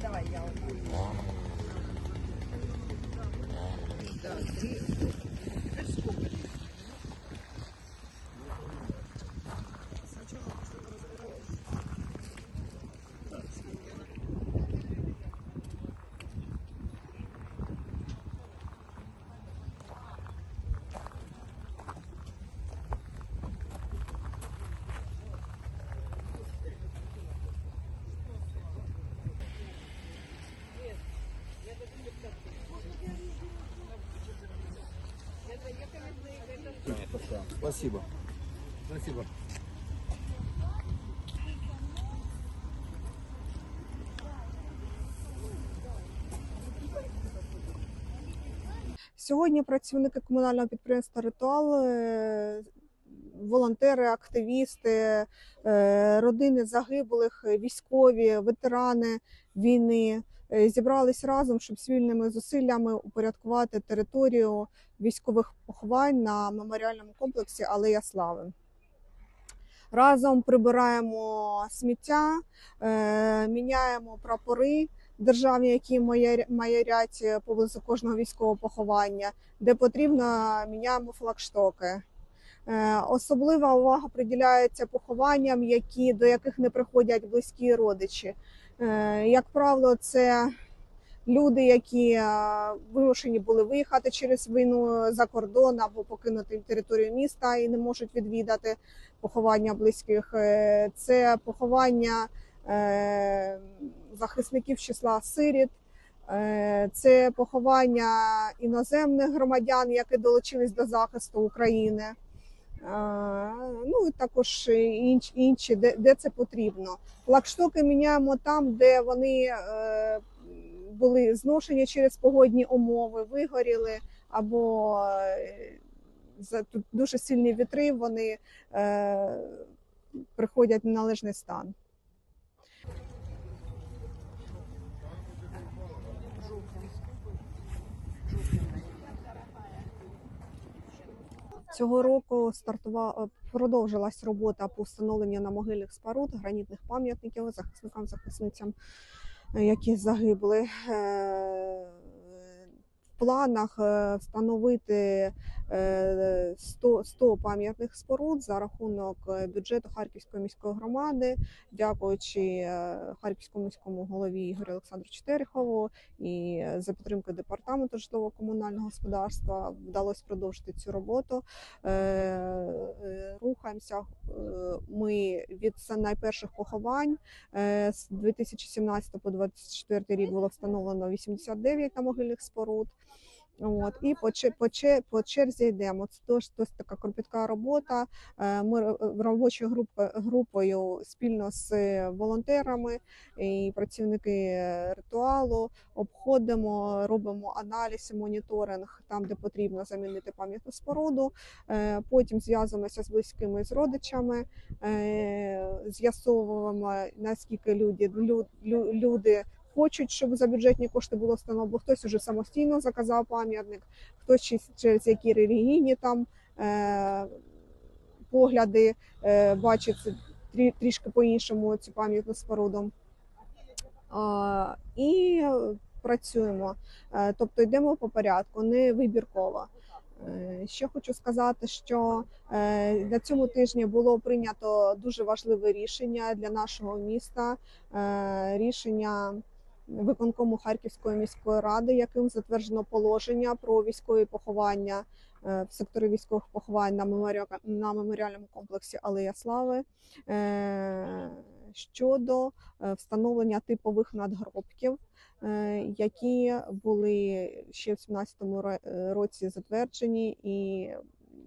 Давай я вот. Спасибо. Спасибо. Сьогодні працівники комунального підприємства Ритуал, е, волонтери, активісти, е, родини загиблих, військові, ветерани війни е, зібрались разом, щоб спільними зусиллями упорядкувати територію військових поховань на меморіальному комплексі Алея Слави. Разом прибираємо сміття, е, міняємо прапори державні, які маяря- маярять поблизу кожного військового поховання, де потрібно, міняємо флагштоки. Е, Особлива увага приділяється похованням, які, до яких не приходять близькі родичі. Е, Як правило, це люди, які е, вимушені були виїхати через війну за кордон або покинути територію міста і не можуть відвідати поховання близьких. Це поховання захисників числа сиріт. Це поховання іноземних громадян, які долучились до захисту України. Ну і також інші, інші де, де це потрібно. Флагштоки міняємо там, де вони е, були зношені через погодні умови, вигоріли або е, за дуже сильні вітри, вони е, приходять в належний стан. Цього року стартувала продовжилась робота по встановленню на могильних споруд гранітних пам'ятників захисникам захисницям, е, які загибли. Планах е, встановити е, 100, 100 пам'ятних споруд за рахунок е, бюджету Харківської міської громади, дякуючи Харківському міському голові Ігорю Олександровичу Терехову і за підтримкою департаменту житлово-комунального господарства вдалося продовжити цю роботу. Рухаємося ми від найперших поховань. Е, З 2017 по 2024 рік було встановлено 89 могильних споруд. От і по по по черзі йдемо. Це тож досить така кропітка робота. Е, Ми ро- робочою групою групою спільно з волонтерами і працівники ритуалу обходимо, робимо аналіз, моніторинг там, де потрібно замінити пам'ятну споруду. Потім зв'язуємося з близькими з родичами, з'ясовуємо наскільки люди, лю- лю- люди хочуть, щоб за бюджетні кошти було встановлено. Хтось уже самостійно заказав пам'ятник, хтось через- які релігійні там е, погляди е, бачить трі- трішки по-іншому цю пам'ятну споруду. А, і працюємо. Е, Тобто йдемо по порядку, не вибірково. Е, Ще хочу сказати, що е, на цьому тижні було прийнято дуже важливе рішення для нашого міста. Рішення виконкому Харківської міської ради, яким затверджено положення про військові поховання е, в секторі військових поховань на на меморіальному комплексі Алея Слави е, щодо е, встановлення типових надгробків, які були ще в 17-му е, році затверджені і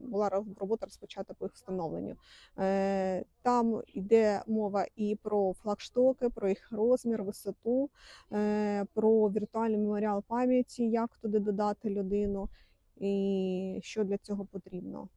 була робота розпочата по їх встановленню. Е, Там йде мова і про флагштоки, про їх розмір, висоту, е, про віртуальний меморіал пам'яті, як туди додати людину і що для цього потрібно.